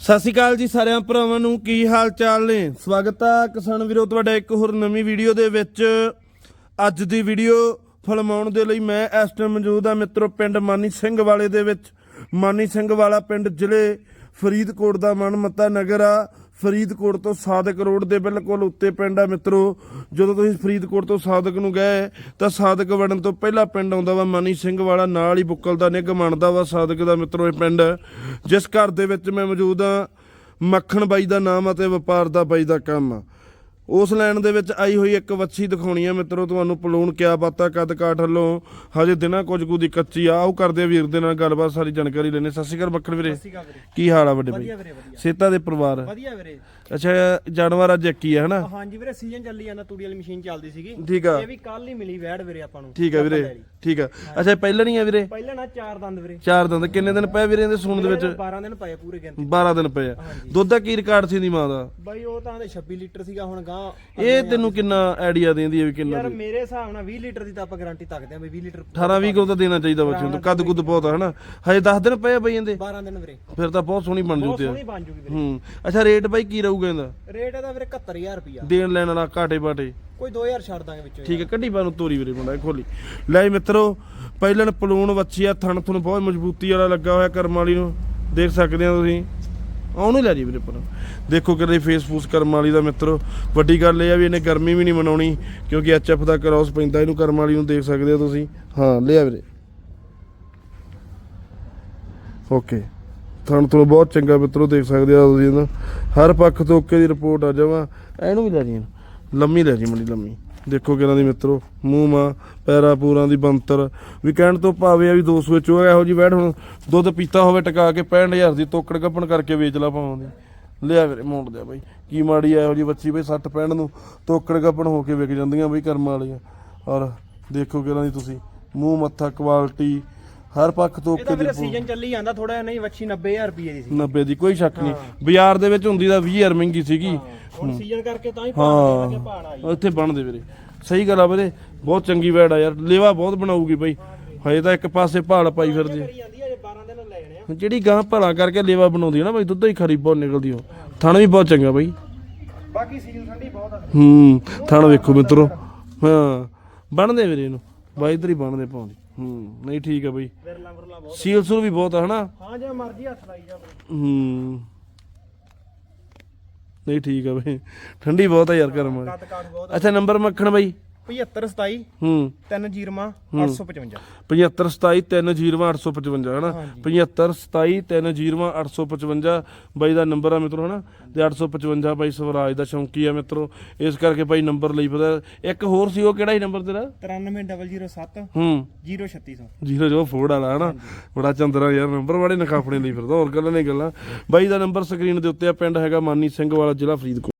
ਸਤਿ ਸ਼੍ਰੀ ਅਕਾਲ ਜੀ ਸਾਰਿਆਂ ਭਰਾਵਾਂ ਨੂੰ, ਕੀ ਹਾਲ ਚਾਲ ਨੇ? ਸਵਾਗਤ ਆ ਕਿਸਾਨ ਵੀਰੋ, ਤੁਹਾਡਾ ਇੱਕ ਹੋਰ ਨਵੀਂ ਵੀਡੀਓ ਦੇ ਵਿੱਚ। ਅੱਜ ਦੀ ਵੀਡੀਓ ਫਿਲਮਾਉਣ ਦੇ ਲਈ ਮੈਂ ਇਸ ਟਾਈਮ ਮੌਜੂਦ ਆ ਮਿੱਤਰੋ, ਪਿੰਡ ਮਾਨੀ ਸਿੰਘ ਵਾਲੇ ਦੇ ਵਿੱਚ। ਮਾਨੀ ਸਿੰਘ ਵਾਲਾ ਪਿੰਡ ਜ਼ਿਲ੍ਹੇ ਫਰੀਦਕੋਟ ਦਾ ਮਨਮਤਾ ਨਗਰ ਆ। ਫਰੀਦਕੋਟ ਤੋਂ ਸਾਦਕ ਰੋਡ ਦੇ ਬਿਲਕੁਲ ਉੱਤੇ ਪਿੰਡ ਆ ਮਿੱਤਰੋ। ਜਦੋਂ ਤੁਸੀਂ ਫਰੀਦਕੋਟ ਤੋਂ ਸਾਦਕ ਨੂੰ ਗਏ, ਤਾਂ ਸਾਦਕ ਵੜਨ ਤੋਂ ਪਹਿਲਾ ਪਿੰਡ ਆਉਂਦਾ ਵਾ ਮਨੀ ਸਿੰਘ ਵਾਲਾ, ਨਾਲ ਹੀ ਬੁੱਕਲ ਦਾ ਨਿੱਘ ਮੰਨਦਾ ਵਾ ਸਾਦਕ ਦਾ ਮਿੱਤਰੋ ਇਹ ਪਿੰਡ। ਜਿਸ ਘਰ ਦੇ ਵਿੱਚ ਮੈਂ ਮੌਜੂਦ ਆ, ਮੱਖਣ ਬਾਈ ਦਾ ਨਾਮ ਅਤੇ ਵਪਾਰ ਦਾ ਬਾਈ ਦਾ ਕੰਮ ਆ। ਉਸ ਲਾਈਨ ਦੇ ਵਿੱਚ ਆਈ ਹੋਈ ਇੱਕ ਵੱਛੀ ਦਿਖਾਉਣੀ ਆ ਮਿੱਤਰੋ ਤੁਹਾਨੂੰ ਪਲੂਣ ਕਿਆ ਬਾਤਾਂ ਕਦ ਕਾਠ ਵੱਲੋਂ। ਹਜੇ ਦਿਨਾਂ ਕੁਝ ਕੁ ਦੀ ਕੱਚੀ ਆ। ਉਹ ਕਰਦੇ ਆ ਵੀਰ ਦੇ ਨਾਲ ਗੱਲਬਾਤ ਸਾਰੀ ਜਾਣਕਾਰੀ ਲੈਣੇ ਸਤਿ ਸ਼੍ਰੀ ਅਕਾਲ ਮੱਖਣ ਵੀਰੇ। ਕੀ ਹਾਲ ਆ ਵੱਡੇ ਵਧੀਆ ਸੇਤਾ ਦੇ ਪਰਿਵਾਰ? ਵਧੀਆ ਵੀਰੇ। ਅੱਛਾ ਜਾਨਵਰ ਅੱਜ ਕੀ ਹੈ ਹਨਾ? ਹਾਂਜੀ ਵੀਰੇ ਸੀਜ਼ਨ ਚੱਲੀ ਜਾਂਦਾ ਤੂੜੀ ਵਾਲੀ ਮਸ਼ੀਨ ਚੱਲਦੀ ਸੀਗੀ। ਠੀਕ ਆ। ਇਹ ਵੀ ਕੱਲ ਹੀ ਮਿਲੀ ਵੈੜ ਵੀਰੇ ਆਪਾਂ ਨੂੰ ਠੀਕ ਆ ਵੀਰੇ ਠੀਕ ਆ। ਅੱਛਾ ਪਹਿਲਾਂ ਨਹੀਂ ਆ ਵੀਰੇ? ਪਹਿਲਾਂ ਨਾ ਚਾਰ ਦੰਦ ਵੀਰੇ। ਚਾਰ ਦਿਨ ਕਿੰਨੇ ਦਿਨ ਪਏ ਵੀਰੇ ਇਹਦੇ ਸੂਣ ਦੇ ਵਿੱਚ? 12 ਦਿਨ ਪਏ ਪੂਰੇ ਗਿਣਤੀ 12 ਦਿਨ ਪਏ ਆ। ਦੁੱਧ ਦਾ ਕੀ ਰਿਕਾਰਡ ਸੀ ਦੀ ਮਾਂ ਦਾ? ਬਾਈ ਉਹ ਤਾਂ ਦੇ 26 ਲੀਟਰ ਸੀਗਾ ਹੁਣ ਗਾਂ ਇਹ ਤੈਨੂੰ ਕਿੰਨਾ ਆਈਡੀਆ ਦਿੰਦੀ ਹੈ ਵੀ ਕਿੰਨਾ ਯਾਰ ਮੇਰੇ ਹਿਸਾਬ ਨਾਲ 20 ਲੀਟਰ ਦੀ ਤਾਂ ਆਪਾਂ ਗਾਰੰਟੀ ਤੱਕਦੇ ਆਂ ਬਈ 20 ਲੀਟਰ 18 20 ਕਿਲੋ ਤਾਂ ਦੇਣਾ ਚਾਹੀਦਾ ਬੱਚੇ ਨੂੰ? ਕੱਦ ਕੁੱਦ ਬਹੁਤ ਆ ਹਨਾ? ਹਜੇ 10 ਦਿਨ ਪਏ ਆ ਬਈ ਇਹਦੇ? 12 ਦਿਨ ਵੀਰੇ। ਫਿਰ ਤਾਂ ਬਹੁਤ ਸੋਹਣੀ ਬਣ ਜੂਗੀ ਵੀਰੇ। ਹੂੰ। ਅੱਛਾ ਰੇਟ ਬਾਈ ਕੀ ਇਹਦਾ? ਰੇਟ ਇਹਦਾ ਵੀਰੇ 71000 ਰੁਪਿਆ ਦੇਣ ਲੈਣ ਵਾਲਾ ਘਾਟੇ ਬਾਟੇ। ਕੋਈ 2000 ਛੱਡ ਦਾਂਗੇ ਵਿੱਚੋਂ ਠੀਕ ਹੈ ਕੱਢੀ ਬਾ ਨੂੰ ਤੋਰੀ ਵੀਰੇ ਮੁੰਡਾ ਇਹ ਖੋਲੀ। ਲੈ ਮਿੱਤਰੋ ਪਹਿਲਣ ਪਲੂਣ ਵੱਛੀ ਆ ਥਣ ਥਣ ਬਹੁਤ ਮਜ਼ਬੂਤੀ ਵਾਲਾ ਲੱਗਾ ਹੋਇਆ ਕਰਮ ਵਾਲੀ ਨੂੰ। ਦੇਖ ਸਕਦੇ ਆ ਤੁਸੀਂ। ਆਉਣ ਲੈ ਜੀ ਵੀਰੇ ਪਰ ਦੇਖੋ ਕਿਤੇ ਫੇਸ ਫੂਸ ਕਰਮ ਵਾਲੀ ਦਾ ਮਿੱਤਰੋ। ਵੱਡੀ ਗੱਲ ਇਹ ਆ ਵੀ ਇਹਨੇ ਗਰਮੀ ਵੀ ਨਹੀਂ ਮਨਾਉਣੀ ਕਿਉਂਕਿ ਐਚਐਫ ਦਾ ਕ੍ਰਾਸ ਪੈਂਦਾ ਇਹਨੂੰ ਕਰਮ ਵਾਲੀ ਨੂੰ ਦੇਖ ਸਕਦੇ ਹੋ ਤੁਸੀਂ। ਹਾਂ ਲਿਆ ਵੀਰੇ। ਓਕੇ ਥਣ ਤੋਂ ਬਹੁਤ ਚੰਗਾ ਮਿੱਤਰੋ ਦੇਖ ਸਕਦੇ ਆ ਤੁਸੀਂ ਇਹਦਾ ਹਰ ਪੱਖ ਤੋਂ ਓਕੇ ਦੀ ਰਿਪੋਰਟ ਆ ਜਾਵਾ। ਇਹਨੂੰ ਵੀ ਲੈ ਜੀ ਲੰਮੀ ਲੈ ਜੀ ਮੜੀ ਲੰਮੀ। ਦੇਖੋ ਕਿਹਨਾਂ ਦੀ ਮਿੱਤਰੋ ਮੂੰਹ ਮਾ, ਪੈਰਾ ਪੂਰਾਂ ਦੀ ਬੰਤਰ। ਵੀ ਕਹਿਣ ਤੋਂ ਭਾਵੇਂ ਆ ਵੀ 200 ਵਿੱਚ ਉਹ ਇਹੋ ਜੀ ਬੈਠ ਹੁਣ ਦੁੱਧ ਪੀਤਾ ਹੋਵੇ ਟਕਾ ਕੇ 65000 ਦੀ ਤੋਕੜ ਗੱਪਣ ਕਰਕੇ ਵੇਚ ਲਾ ਪਾਉਂਦੀ ਲਿਆ ਵੀਰੇ ਮੋੜ ਦਿਆ ਬਾਈ। ਕੀ ਮਾੜੀ ਆ ਇਹੋ ਜੀ ਬੱਚੀ ਬਈ 60 65 ਨੂੰ ਤੋਕੜ ਗੱਪਣ ਹੋ ਕੇ ਵਿਕ ਜਾਂਦੀਆਂ ਬਈ ਕਰਮ ਵਾਲੀਆਂ। ਔਰ ਦੇਖੋ ਕਿਹਨਾਂ ਦੀ ਤੁਸੀਂ। ਮੂੰਹ ਮੱਥਾ ਕੁਆਲਿਟੀ ਹਰ ਪੱਖ ਤੋਂ ਇਹ ਓਕੇ ਤਾਂ ਦੀ ਵੀਰੇ report। ਸੀਜ਼ਨ ਚੱਲੀ ਜਾਂਦਾ ਥੋੜਾ ਜਿਹਾ ਨਹੀਂ ਵੱਛੀ 90000 ਰੁਪਏ ਦੀ ਸੀ। 90 ਦੀ ਕੋਈ ਸ਼ੱਕ ਨਹੀਂ। ਬਾਜ਼ਾਰ ਦੇ ਵਿੱਚ ਹੁੰਦੀ ਤਾਂ 20000 ਮਹਿੰਗੀ ਸੀਗੀ। ਹੁਣ ਸੀਜ਼ਨ ਕਰਕੇ ਤਾਂ ਹੀ ਭਾਅ ਲੱਗੇ ਭਾਅ ਆਈ ਉੱਥੇ ਬਣਦੇ ਵੀਰੇ। ਸਹੀ ਗੱਲ ਆ ਵੀਰੇ ਬਹੁਤ ਚੰਗੀ ਵੈੜ ਆ ਯਾਰ। ਲੇਵਾ ਬਹੁਤ ਬਣਾਊਗੀ ਬਈ। ਹਜੇ ਤਾਂ ਇੱਕ ਪਾਸੇ ਭਾਲ ਪਾਈ ਫਿਰਦੀ ਕਰੀ ਜਾਂਦੀ ਹੈ ਜੇ 12 ਦਿਨ ਲੈ ਜਾਣੇ ਆ। ਜਿਹੜੀ ਗਾਂ ਭਲਾ ਕਰਕੇ ਲੇਵਾ ਬਣਾਉਂਦੀ ਆ ਨਾ ਬਈ ਦੁੱਧ ਹੀ ਖਰੀ ਬਹੁਤ ਨਿਕਲਦੀ ਉਹ ਥਣ ਵੀ ਬਹੁਤ ਚੰਗਾ ਬਈ। ਬਾਕੀ ਸੀਜ਼ਨ ਠੰਡੀ ਬਹੁਤ ਆ। ਹੂੰ ਥਣ ਵੇਖੋ ਮਿੱਤਰੋ। ਹਾਂ ਬਣਦੇ ਵੀਰੇ ਇਹਨੂੰ। ਬਾਈ ਇਧਰ ਹੀ ਬਣਦੇ ਪਾਉਂਦੀ। ਹੂੰ ਨਹੀਂ ਠੀਕ ਆ ਬਈ। ਵਿਰਲਾ ਵਿਰਲਾ ਬਹੁਤ ਸੀਲ ਸੂਲ ਵੀ ਬਹੁਤ ਆ ਹਨਾ? ਹਾਂ ਜੇ ਮਰਜ਼ੀ ਹੱਥ ਲਾਈ ਜਾ। ਹੂੰ। ਨਹੀਂ ਠੀਕ ਆ ਬਈ ਠੰਡੀ ਬਹੁਤ ਆ ਯਾਰ ਕੱਦ ਕਾਠ ਬਹੁਤ ਅੱਛਾ ਨੰਬਰ ਮੱਖਣ ਬਾਈ। 75 27 ਹੂੰ। 3 ਜੀਰਮਾ 855 75 27 3 855 ਹਨਾ? 75 27 3 855 ਬਾਈ ਦਾ ਨੰਬਰ ਆ ਮਿੱਤਰੋ ਹਨਾ? ਤੇ 855 ਬਾਈ ਸਵਰਾਜ ਦਾ ਸ਼ੌਂਕੀ ਆ ਮਿੱਤਰੋ। ਇਸ ਕਰਕੇ ਬਾਈ ਨੰਬਰ ਲਈ ਪਤਾ। ਇੱਕ ਹੋਰ ਸੀ ਉਹ ਕਿਹੜਾ ਸੀ ਨੰਬਰ ਤੇਰਾ? 93007 ਹੂੰ। 03600 ਜੀਰੋ ਜੋ ਫੋੜ ਵਾਲਾ ਹਨਾ? ਬੜਾ ਚੰਦਰਾ ਯਾਰ ਨੰਬਰ ਬੜੇ ਨਖਾਫਣੇ ਲਈ ਫਿਰਦਾ ਹੋਰ ਗੱਲਾਂ ਨਹੀਂ ਗੱਲਾਂ। ਬਾਈ ਦਾ ਨੰਬਰ ਸਕਰੀਨ ਦੇ ਉੱਤੇ ਆ ਪਿੰਡ ਹੈਗਾ ਮਾਨੀ ਸਿੰਘ ਵਾਲਾ ਜ਼ਿਲ੍ਹਾ ਫਰੀਦਕੋਟ।